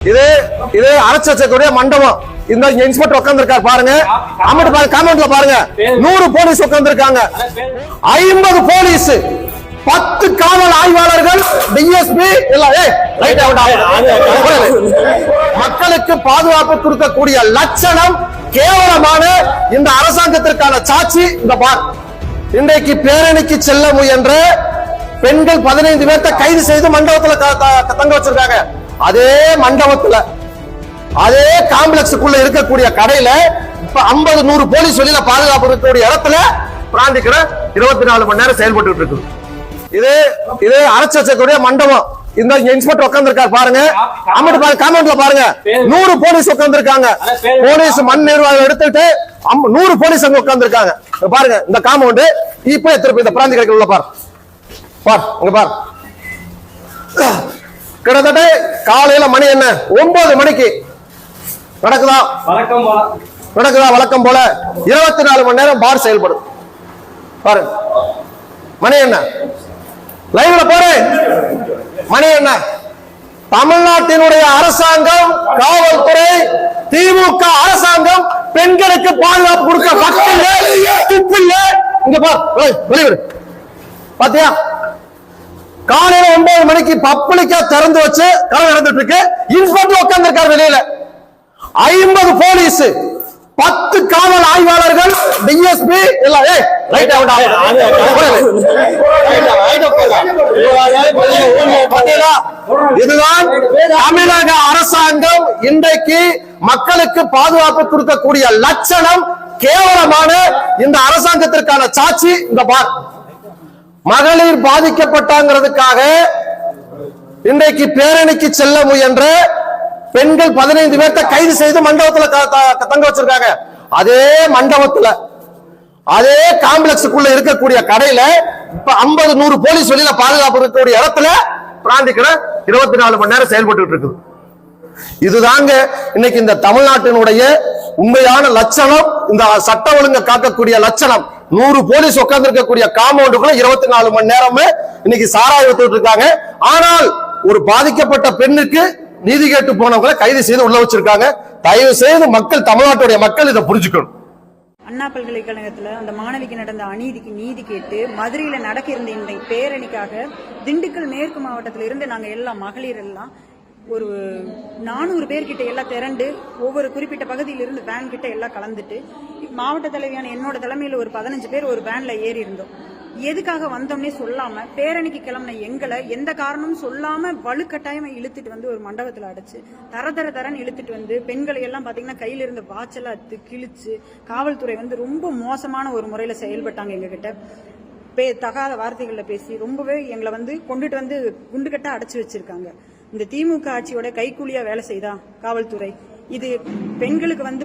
இது இது அரைச்சு வச்சக்கூடிய மண்டபம். இந்த இன்ஸ்பெக்டர் உட்காந்துருக்காரு பாருங்க. அமௌண்ட் பாருங்க காமெண்ட்ல பாருங்க. நூறு போலீஸ் உட்காந்துருக்காங்க ஐம்பது போலீஸ் பத்து காவல் ஆய்வாளர்கள் டிஎஸ்பி மக்களுக்கு பாதுகாப்பு கொடுக்கக்கூடிய லட்சணம் கேவலமான இந்த அரசாங்கத்திற்கான சாட்சி. இந்த பார் இன்றைக்கு பேரணிக்கு செல்ல முயன்ற பெண்கள் பதினைந்து பேர்த்த கைது செய்து மண்டபத்துல க- தங்க வச்சிருக்காங்க. அதே மண்டபத்துல அதே காம்ப்ளெக்ஸுக்குள்ள இருக்கக்கூடிய கடையில இப்ப 50 நூறு போலீஸ் வெளியில பாதுகாப்பு இருக்கக்கூடிய இடத்துல பிராந்திக்கிற இருபத்தி நாலு மணி நேரம் செயல்பட்டு இருக்குது. இது இது அரைச்சு வச்சக்கூடிய மண்டபம். இந்த இன்ஸ்பெக்டர் உட்காந்துருக்காரு பாருங்க. அமௌண்ட் பாருங்க காமெண்ட்ல பாருங்க. நூறு போலீஸ் உட்காந்துருக்காங்க போலீஸ் மண் நிர்வாகம் எடுத்துட்டு அம்- நூறு போலீஸ் அங்க உட்கார்ந்திருக்காங்க. பாருங்க இந்த காம்பவுண்ட் இப்ப திருப்பி இந்த பிராந்தி கடைக்குள்ள பாரு. பார் இங்க பார். கிட்டத்தட்ட காலையில மணி என்ன? ஒன்பது மணிக்கு. நடக்குதா? நடக்குதா வழக்கம் போல? இருபத்தி நாலு மணி நேரம் பார் செயல்படும். பாரு. மணி என்ன? லைவ்ல போறேன் மணி என்ன? தமிழ்நாட்டினுடைய அரசாங்கம் காவல்துறை திமுக அரசாங்கம் பெண்களுக்கு பாதுகாப்பு கொடுக்க துப்பில்ல. இங்க பார் பாத்தியா? காலையில ஒன்பது மணிக்கு பப்ளிக்கா திறந்து வச்சு கடை நடந்துட்டு இருக்கு இன்ஸ்பெக்டர் உட்கார்ந்திருக்காரு வெளியில ஐம்பது போலீஸ் பத்து காவல் ஆய்வாளர்கள் டிஎஸ்பி இல்ல ஏய், ரைட் out, இதுதான் தமிழக அரசாங்கம் இன்றைக்கு மக்களுக்கு பாதுகாப்பு கொடுக்கக்கூடிய லட்சணம் கேவலமான இந்த அரசாங்கத்திற்கான சாட்சி இந்த பார் மகளிர் பாதிக்கப்பட்டாங்கிறதுக்காக இன்றைக்கு பேரணிக்கு செல்ல முயன்ற பெண்கள் பதினைந்து பேர்த்த கைது செய்து மண்டபத்துல க- தங்க வச்சிருக்காங்க. அதே மண்டபத்துல அதே காம்ப்ளெக்ஸுக்குள்ள இருக்கக்கூடிய கடையில இப்ப 50 நூறு போலீஸ் வெளியில பாதுகாப்பு இருக்கக்கூடிய இடத்துல பிராந்தி கடை இருபத்தி நாலு மணி நேரம் செயல்பட்டு இருக்குது. இதுதாங்க இன்னைக்கு இந்த தமிழ்நாட்டினுடைய உண்மையான லட்சணம் இந்த சட்ட ஒழுங்கை காக்கக்கூடிய லட்சணம். நூறு போலீஸ் உட்கார்ந்து இருக்கக்கூடிய காம்பவுண்டுக்குள்ள இருபத்தி நாலு மணி நேரமே இன்னைக்கு சாராய வித்துட்டு இருக்காங்க. ஆனால் ஒரு பாதிக்கப்பட்ட பெண்ணுக்கு நீதி கேட்டு போனவங்களை கைது செய்து உள்ள வச்சிருக்காங்க. தயவு செய்து மக்கள் தமிழ்நாட்டுடைய மக்கள் இதை புரிஞ்சுக்கணும். அண்ணா பல்கலைக்கழகத்துல அந்த மாணவிக்கு நடந்த அநீதிக்கு நீதி கேட்டு மதுரையில நடக்க இருந்த இந்த பேரணிக்காக திண்டுக்கல் மேற்கு மாவட்டத்திலிருந்து நாங்க எல்லாம் மகளிர் எல்லாம் ஒரு நானூறு பேர்கிட்ட எல்லாம் திரண்டு ஒவ்வொரு குறிப்பிட்ட பகுதியிலிருந்து வேன் கிட்ட எல்லாம் கலந்துட்டு மாவட்ட தலைவியான என்னோட தலைமையில் ஒரு பதினஞ்சு பேர் ஒரு வேன்ல ஏறி இருந்தோம். எதுக்காக வந்தோம்னே சொல்லாம பேரணிக்கு கிளம்பின எங்களை எந்த காரணமும் சொல்லாம வலுக்கட்டாயமா இழுத்துட்டு வந்து ஒரு மண்டபத்துல அடைச்சு தர தர தரன்னு இழுத்துட்டு வந்து பெண்களை எல்லாம் பாத்தீங்கன்னா கையில இருந்த வாச்சல அத்து கிழிச்சு காவல்துறை வந்து ரொம்ப மோசமான ஒரு முறையில செயல்பட்டாங்க எங்க கிட்ட பே தகாத வார்த்தைகளில் பேசி ரொம்பவே எங்களை வந்து கொண்டுட்டு வந்து குண்டுகட்டா அடைச்சு வச்சிருக்காங்க. இந்த திமுக ஆட்சியோட கைக்கூலியா வேலை செய்தா காவல்துறை? இது பெண்களுக்கு வந்து